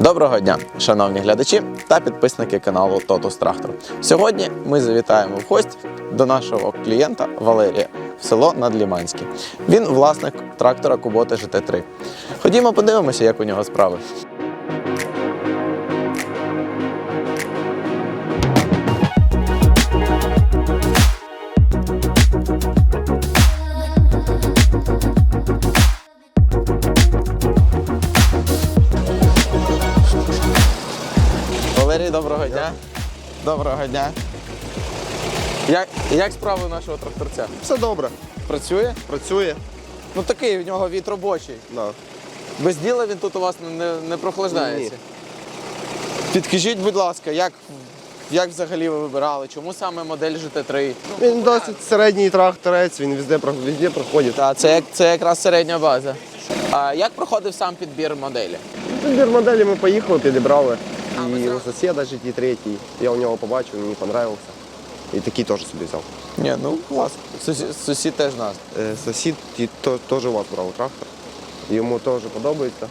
Доброго дня, шановні глядачі та підписники каналу Тотус Трактор. Сьогодні ми завітаємо в гості до нашого клієнта Валерія в село Надліманське. Він власник трактора Кубота ЖТ3. Ходімо подивимося, як у нього справи. Валерій, доброго дня. Доброго дня. Як, як справи нашого тракторця? Все добре. Працює? Працює. Ну такий в нього від робочий. Да. Без діла він тут у вас не, не, прохлаждається. Підкажіть, будь ласка, як, як взагалі ви вибирали? Чому саме модель GT3? Він досить середній тракторець, він везде, везде проходить. Та, це, це якраз середня база. А як проходив сам підбір моделі? Підбір моделі ми поїхали, підібрали. І у сусіда GT3, я у нього побачив, мені понравився. І такий теж собі взяв. Ні, ну клас. Сусід, сусід теж нас. Е, Сусід то- теж у вас брав трактор. Йому теж подобається.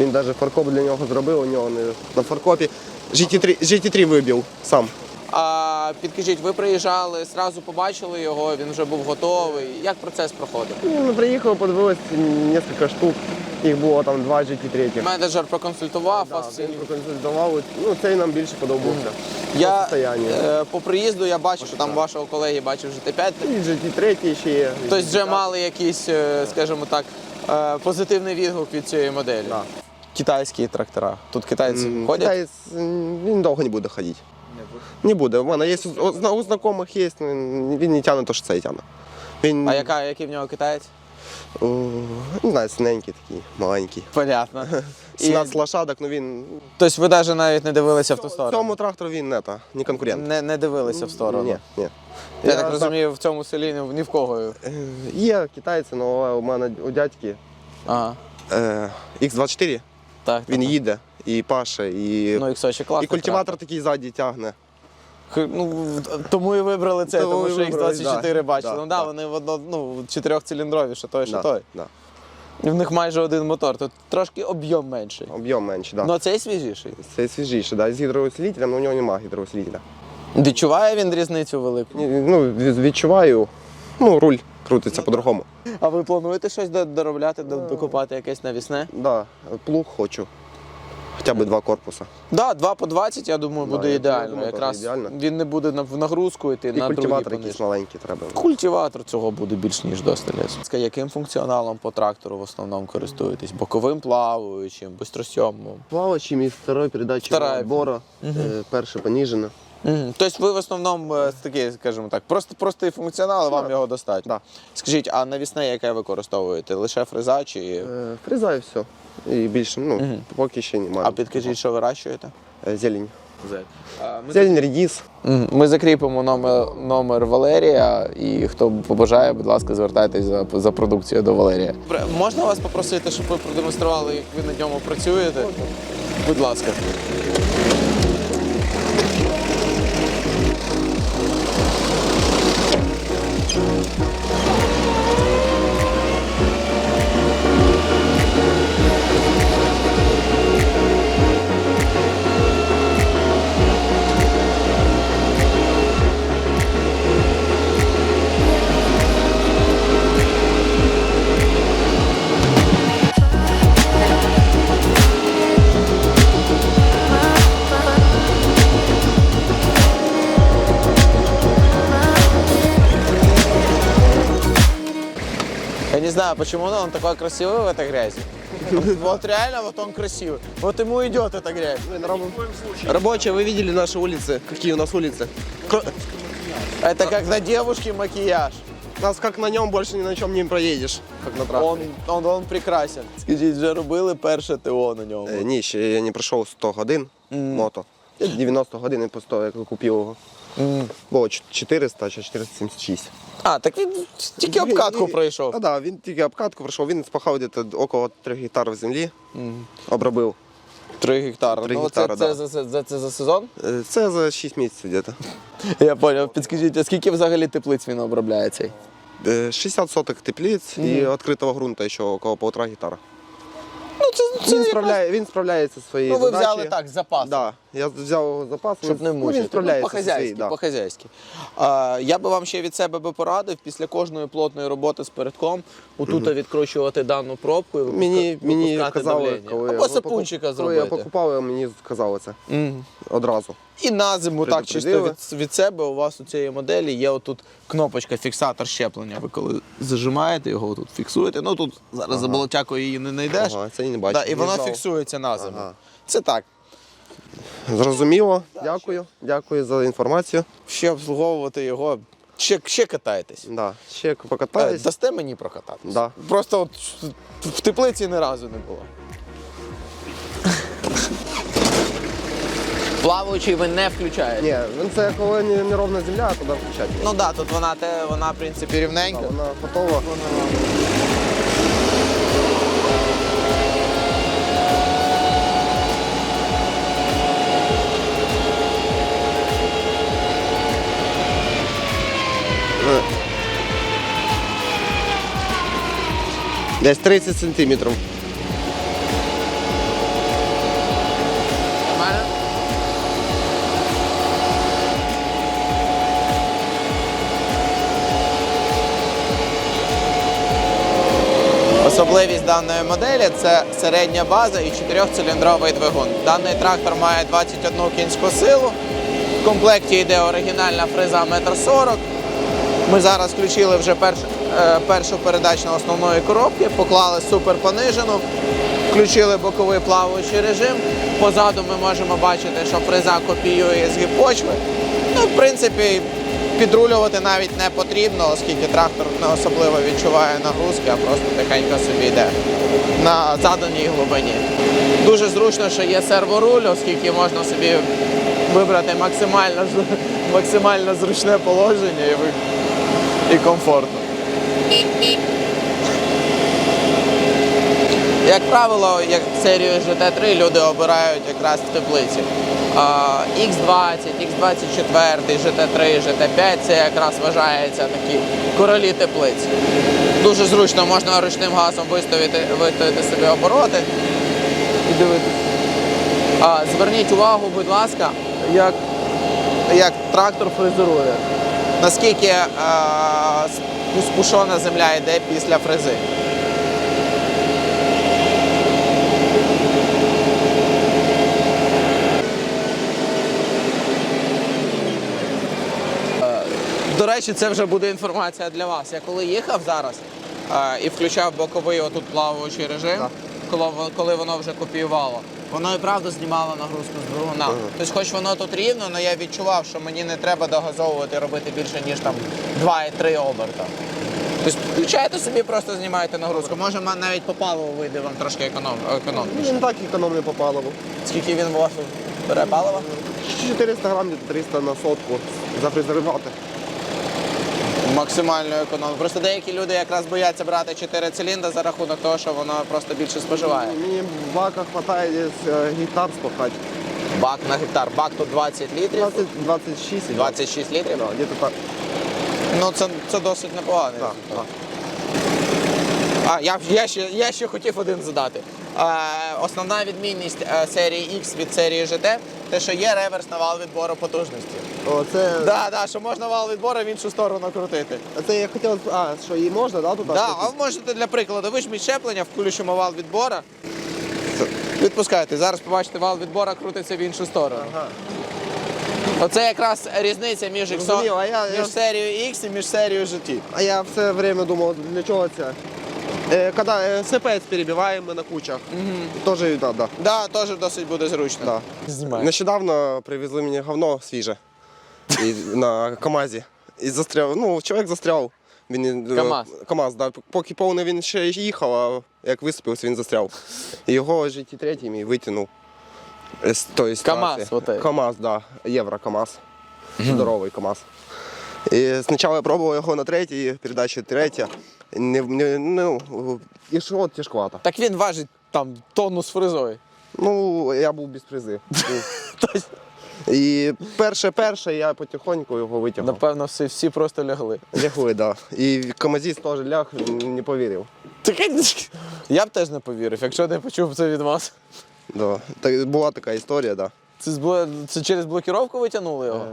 Він навіть фаркоп для нього зробив, у нього не... на фаркопі GT3, GT3 вибив сам. А підкажіть, ви приїжджали, зразу побачили його, він вже був готовий. Як процес проходив? Ну, Ми приїхали, подивилися кілька штук. Їх було там два GT3. Менеджер проконсультував вас. Він проконсультував. Ну, цей нам більше подобався. Я По состоянию. е, по приїзду я бачу, що там вашого колеги бачив GT5. І GT3 ще є. Тобто вже мали якийсь, е, скажімо так, е, позитивний відгук від цієї моделі. Да. Китайські трактора. Тут китайці М, ходять. Китаєць, м, він довго не буде ходити. Не буде. У мене є у, у знайомих є, ну, він не тягне, то що цей тягне. Він, А яка, який в нього китаєць? О, не знаю, синенький такий, маленький. Понятно. І, 17 лошадок, ну він. тобто ви навіть навіть не дивилися в ту сторону? Цьому трактору він не, та, не конкурент. Не, не дивилися в сторону. Ні, ні. Я, так розумію, в цьому селі ні, ні в кого. Е, Є китайці, але у мене у дядьки Ага. е, X24, Так, він їде, і паше, і, Ну, класний і культиватор такий ззаді тягне. Ну, тому і вибрали це, Тому тому що їх 24 да, бачили. да, ну да, да. вони в одно, ну, чотирьохциліндрові, що той, що Да, той. да. І в них майже один мотор, тут трошки об'єм менший. Об'єм менший, так. Ну Да. а цей свіжіший. Це свіжіше, да. з гідроусилителем, але у нього немає гідроусилителя. Відчуває він різницю велику. Ну, відчуваю, ну, руль крутиться по-другому. А ви плануєте щось доробляти, докупати якесь навісне? Да, плуг хочу. Хоча б два корпуса. Да, два по 20, я думаю, буде да, ідеально. думаю, Якраз ідеально. він не буде в нагрузку йти І на культиватор якийсь маленький треба. Культиватор цього буде більш ніж достатньо. Яким функціоналом по трактору в основному користуєтесь? Боковим плаваючим, бистросьомом? Плаваючим і второй передачі Вторая. бора, угу. перша поніжено. Угу. Тобто ви в основному е, такий, скажімо так, просто простий функціонал, і вам його достатньо. Да. Скажіть, а навісне, яке використовуєте? Лише фреза чи. Е, Фреза і все. І більше, ну, Мгм. поки ще немає. А підкажіть, що вирощуєте? Е, Зелень. Зелень, редіс. Ми закріпимо номер, номер Валерія, і хто побажає, будь ласка, звертайтесь за, за продукцією до Валерія. Добре, можна вас попросити, щоб ви продемонстрували, як ви на ньому працюєте? Будь ласка. Я не знаю, почему он такой красивый в этой грязи. Вот реально, вот он красивый. Вот ему идет эта грязь. Рабочие, вы видели наши улицы? Какие у нас улицы? Это как на девушке макияж. Нас как на нем больше ни на чем не проедешь, как на Он, тракторе. он, он прекрасен. Скажіть, вже робили перше ТО на ньому? Е, Ні, ще я не пройшов 100 годин мото. Я 90 годин і по 100, як купив його. Було 400 чи 476. А, так він тільки обкатку пройшов. Так, да, він тільки обкатку пройшов, він спахав десь около 3 гектарів землі, обробив. Три гектари. Три ну, гектари, це, да. це, за- за, це за сезон? Е, Це за 6 місяців десь. Я зрозумів. Підскажіть, а скільки взагалі теплиць він обробляє цей? Е, 60 соток теплиць і відкритого ґрунту ще около полтора гектара. Це, це Він, справляє, він справляється зі своєю Ну, ви задачею. взяли так, з запасом. Да, я взяв його з. Щоб не Ну, мучити. Він справляється ну, зі по-хазяйськи, своєю, да. по-хазяйськи. А, я би вам ще від себе би порадив після кожної плотної роботи з передком отут відкручувати дану пробку і випуска- Мені, мені випускати казали, давлення. коли Або сапунчика покуп- коли я зробити. покупав, мені сказали це Мгм. одразу. І на зиму так чисто Предупредили. від, від себе у вас у цієї моделі є отут кнопочка фіксатор щеплення. Ви коли зажимаєте його, тут фіксуєте. Ну тут зараз за болотякою її не знайдеш. Ага, це я не бачив. Да, і вона фіксується на зиму. Ага. Це так. Зрозуміло. Дякую. Дякую за інформацію. Ще обслуговувати його. Ще, ще катайтесь. Да. Ще Е. Дасте мені прокататись? Да. Просто от в теплиці ні разу не було. Плаваючий ви не включаєте. Ні, ну це коли не- неровна земля, тоді включати. Ну так, да, тут вона, те, вона, в принципі, рівненька. Да, Вона готова. Е. Десь 30 сантиметрів. Особливість даної моделі це середня база і чотирьохциліндровий двигун. Даний трактор має 21 кінську силу. В комплекті йде оригінальна фреза 1,40 м. Ми зараз включили вже перш, е, першу передачну основної коробки, поклали супер понижену, включили боковий плаваючий режим. Позаду ми можемо бачити, що фреза копіює згиб почви. Ну, в принципі, підрулювати навіть не потрібно, оскільки трактор не особливо відчуває нагрузки, а просто тихенько собі йде на заданій глибині. Дуже зручно, що є серворуль, оскільки можна собі вибрати максимально, максимально зручне положення і комфортно. Як правило, як серію GT3 люди обирають якраз в теплиці. А, X20, X24, GT3, GT5 це якраз вважається такі королі теплиць. Дуже зручно можна ручним газом виставити, виставити собі обороти і дивитися. Зверніть увагу, будь ласка, як, як трактор фрезерує. Наскільки а, спушона земля йде після фрези. До речі, це вже буде інформація для вас. Я коли їхав зараз е, і включав боковий отут плаваючий режим, коли воно вже копіювало, воно і правда знімало нагрузку з двигуна. Тобто, хоч воно тут рівно, але я відчував, що мені не треба догазовувати робити більше, ніж там 2,3 оберта. Тобто включаєте собі, просто знімаєте нагрузку. Може, навіть по паливу вийде вам трошки економ, економніше. Він так економний по паливу. Скільки він у вас бере палива? 400 грам, десь 300 на сотку зафрезерувати. Максимально економно. Просто деякі люди якраз бояться брати 4 циліндри за рахунок того, що воно просто більше споживає. Мені бака хватає десь е, гектар спахати. Бак на гектар. Бак тут 20 літрів. 20, 26. 26 літрів. Да, где-то так. Ну це, це досить непоганий Так, так. А, я, я, ще, я ще хотів один задати. Е, основна відмінність е, серії X від серії GT те, що є реверс на вал відбору потужності. О, це, Да, да, що можна вал відбору в іншу сторону крутити. це я хотів, а, що її можна, да, тут? Да, а ви можете для прикладу вижміть щеплення, включимо вал відбора. Відпускайте. Зараз побачите, вал відбора крутиться в іншу сторону. Ага. Оце якраз різниця між, X, а я- між я- серією X і між серією GT. А я все время думав, для чого це? Е, коли е, сипець перебиваємо на кучах. Угу. Теж, да, да. Да, теж досить буде зручно. Да. Нещодавно привезли мені говно свіже і, на КАМАЗі. І застряв. Ну, чоловік застряв. Він, е, КАМАЗ? КАМАЗ, да. Поки повний він ще їхав, а як висипався, він застряв. І його GT3 мій витягнув. з тої КАМАЗ, отей. КАМАЗ, да. Євро КАМАЗ. Здоровий КАМАЗ. І спочатку я пробував його на третій, передачі третя. Не, не, ну, і що от тяжкувато. Так він важить там тонну з фрезою. Ну, я був без призи. І перше, перше, я потихоньку його витягнув. Напевно, всі, всі просто лягли. Лягли, да. І Камазіс теж ляг, не повірив. Так, Я б теж не повірив, якщо не почув це від вас. Да. Так, була така історія, так. Це, це через блокіровку витягнули його?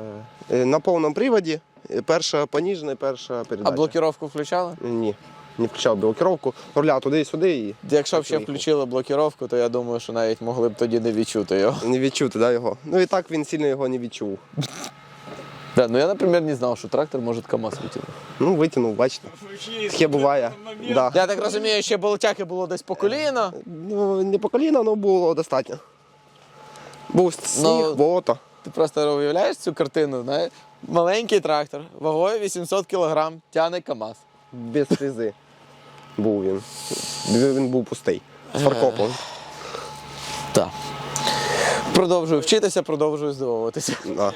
Е, На повному приводі. Е, Перша поніжена, перша А передача. блокіровку включали? Ні. Не включав блокировку, руля туди-сюди і Якщо б ще включили блокіровку, то я думаю, що навіть могли б тоді не відчути його. не відчути да, його. Ну і так він сильно його не відчув. Да, ну я, наприклад, не знав, що трактор може КАМАЗ витягнути. Ну, витягнув, бачите. Таке буває. Да. Я так розумію, ще болотяки було десь по коліна. Ну, не по коліна, але було достатньо. Був сніг, Ну, болото. Ти просто уявляєш цю картину, знаєш? Маленький трактор, вагою 800 кг, тяне КАМАЗ. Без фрізи був він. Він був пустий. З фаркопом. Так. Продовжую вчитися, продовжую здивовуватися. Да.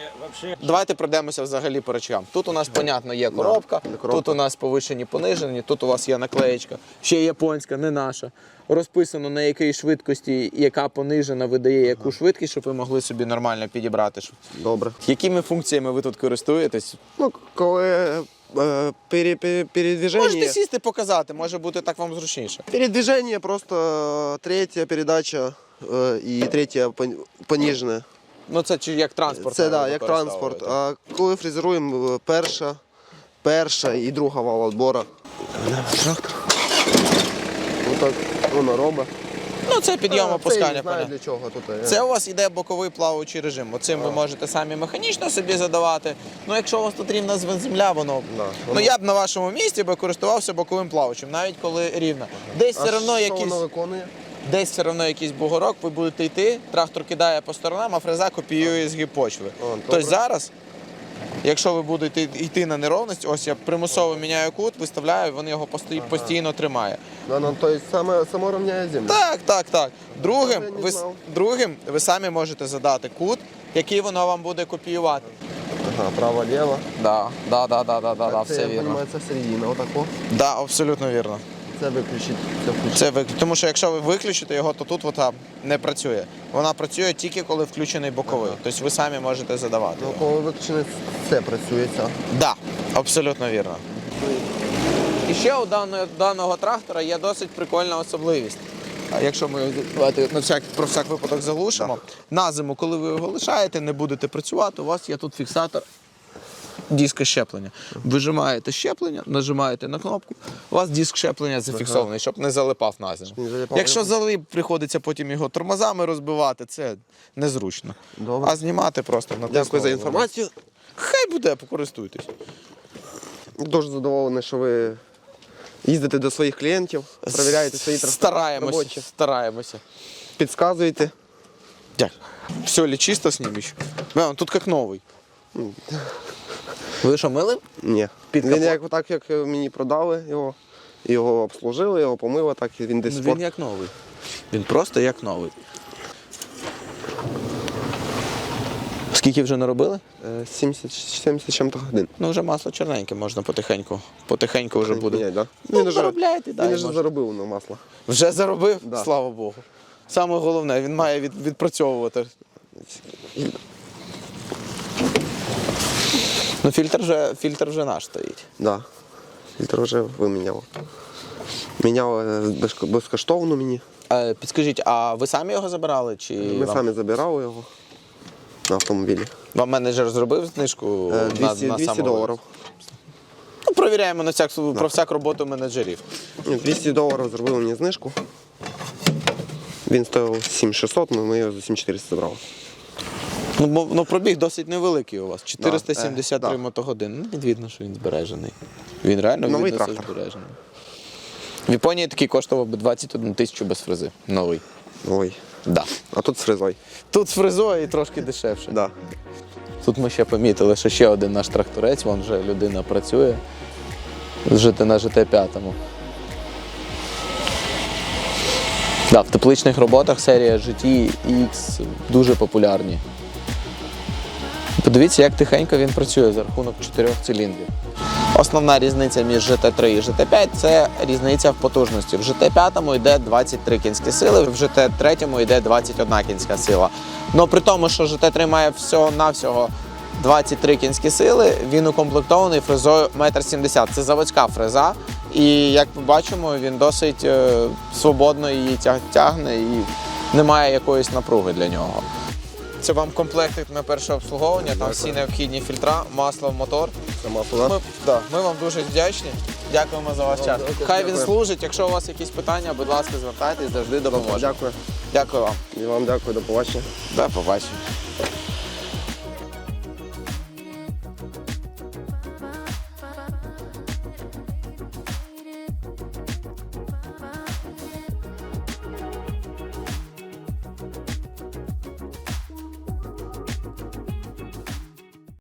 Давайте пройдемося взагалі по речам. Тут у нас, понятно, є коробка, тут у нас повишені понижені, тут у вас є наклеєчка, ще японська, не наша. Розписано на якій швидкості, яка понижена видає яку швидкість, щоб ви могли собі нормально підібрати. Добре. Якими функціями ви тут користуєтесь? Ну, коли е, пере. Можете сісти показати, може бути так вам зручніше. Передвіження просто третя передача е, і третя пон- поніжена. Ну це чи як транспорт. Це да, як транспорт. А коли фрезеруємо е, перша, перша і друга вал відбора. Трактор. Отак воно робить. Ну це підйом опускання. не знаю понятно. для чого тут. е. Це у вас іде боковий плаваючий режим. Оцим ви можете самі механічно собі задавати. Ну якщо у вас тут рівна зв- земля, воно. Да, Ну воно- я б на вашому місці би користувався боковим плаваючим, навіть коли рівна. Десь А все одно що якийсь, воно виконує? Десь все одно якийсь бугорок, ви будете йти, трактор кидає по сторонам, а фреза копіює згиб почви. О. Тобто зараз. Якщо ви будете йти на неровність, ось я примусово міняю кут, виставляю, він його постій- постійно тримає. Да, ну, то есть саме, само рівняє землю. Так, так, так. Другим Я не ви, с- знав. другим ви самі можете задати кут, який воно вам буде копіювати. Ага, право, ліво. Да, да, да, да, да, да, да, це, все я вірно. розумію, це середина, отако. Да, абсолютно вірно. Це виключить, це включить. Це. Тому що якщо ви виключите його, то тут вода не працює. Вона працює тільки коли включений боковий. Тобто ви самі можете задавати. Ну, його. коли виключене, це працює, це. Да, абсолютно вірно. І ще у даного, даного трактора є досить прикольна особливість. А Якщо ми давайте на всяк, про всяк випадок заглушимо, на зиму, коли ви його лишаєте, не будете працювати, у вас є тут фіксатор диска щеплення. Вижимаєте щеплення, нажимаєте на кнопку, у вас диск щеплення зафіксований, щоб не залипав на зиму. Якщо залип, приходиться потім його тормозами розбивати, це незручно. Добре. А знімати просто на Дякую за інформацію. Хай буде, покористуйтесь. Дуже задоволений, що ви їздите до своїх клієнтів, перевіряєте свої Стараємося. Стараємося. підказуєте. Дякую. Все ли чисто с ним он тут как новый. Ви що, мили? Ні. Під він капот? як так, як мені продали його, його обслужили, його помили, так і він десь Ну, спорт. Він як новий. Він просто як новий. Скільки вже наробили? Е, 70, 70 чим-то годин. Ну вже масло чорненьке, можна потихеньку. Потихеньку вже буде. Міняй, да? Ну, вже- заробляйте, да, Він вже заробив на масло. Вже заробив, Да. слава Богу. Саме головне, він має від, відпрацьовувати. Ну, фільтр вже, фільтр вже наш стоїть. Да. Фільтр вже виміняв. Міняв е, безкоштовно мені. Е, підскажіть, а ви самі його забирали? Чи Ми вам, самі забирали його на автомобілі. вам менеджер зробив знижку Е, на, 200, на 200 самовивіз? доларів. Ну, провіряємо на всяк, про всяк роботу менеджерів. 200 доларів зробили мені знижку. Він стоїв 7600, ми, ми його за 7400 забрали. Ну, бо- ну, пробіг досить невеликий у вас. 473 е, да. мотогодин. Ну, не видно, що він збережений. Він реально Новий видно, трактор. збережений. В Японії такий коштував би 21 тисячу без фрези. Новий. Ой. Да. А тут з фрезой. Тут з фрезою і трошки дешевше. Да. Тут ми ще помітили, що ще один наш тракторець, вон вже людина працює. Жити на ЖТ-5. Да, в тепличних роботах серія GT X дуже популярні. Подивіться, як тихенько він працює за рахунок чотирьох циліндрів. Основна різниця між GT3 і GT5 це різниця в потужності. В GT5 йде 23 кінські сили, в GT3 йде 21 кінська сила. Ну при тому, що GT3 має всього-навсього 23 кінські сили, він укомплектований фрезою 1,70 м. Це заводська фреза, І як ми бачимо, він досить е, свободно її тягне і немає якоїсь напруги для нього. Це вам комплект на перше обслуговування, там всі необхідні фільтра, масло мотор. Це масло, Ми, да, ми вам дуже вдячні. Дякуємо за ваш час. дякую, Хай він служить. Якщо у вас якісь питання, будь ласка, звертайтесь, завжди допоможемо. Дякую. Дякую вам. І вам дякую, до побачення. До побачення.